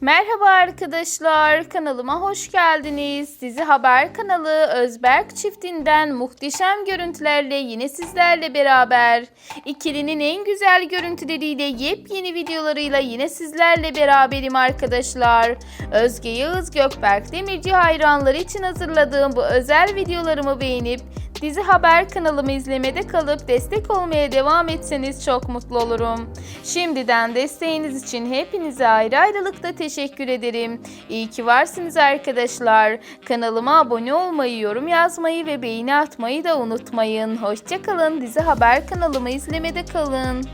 Merhaba arkadaşlar, kanalıma hoş geldiniz. Dizi Haber kanalı Özberk çiftinden muhteşem görüntülerle yine sizlerle beraber. İkilinin en güzel görüntüleriyle yepyeni videolarıyla yine sizlerle beraberim arkadaşlar. Özge Yağız Gökberk Demirci hayranları için hazırladığım bu özel videolarımı beğenip Dizi Haber kanalımı izlemede kalıp destek olmaya devam etseniz çok mutlu olurum. Şimdiden desteğiniz için hepinize ayrı ayrılıkta teşekkür ederim. İyi ki varsınız arkadaşlar. Kanalıma abone olmayı, yorum yazmayı ve beğeni atmayı da unutmayın. Hoşçakalın. Dizi Haber kanalımı izlemede kalın.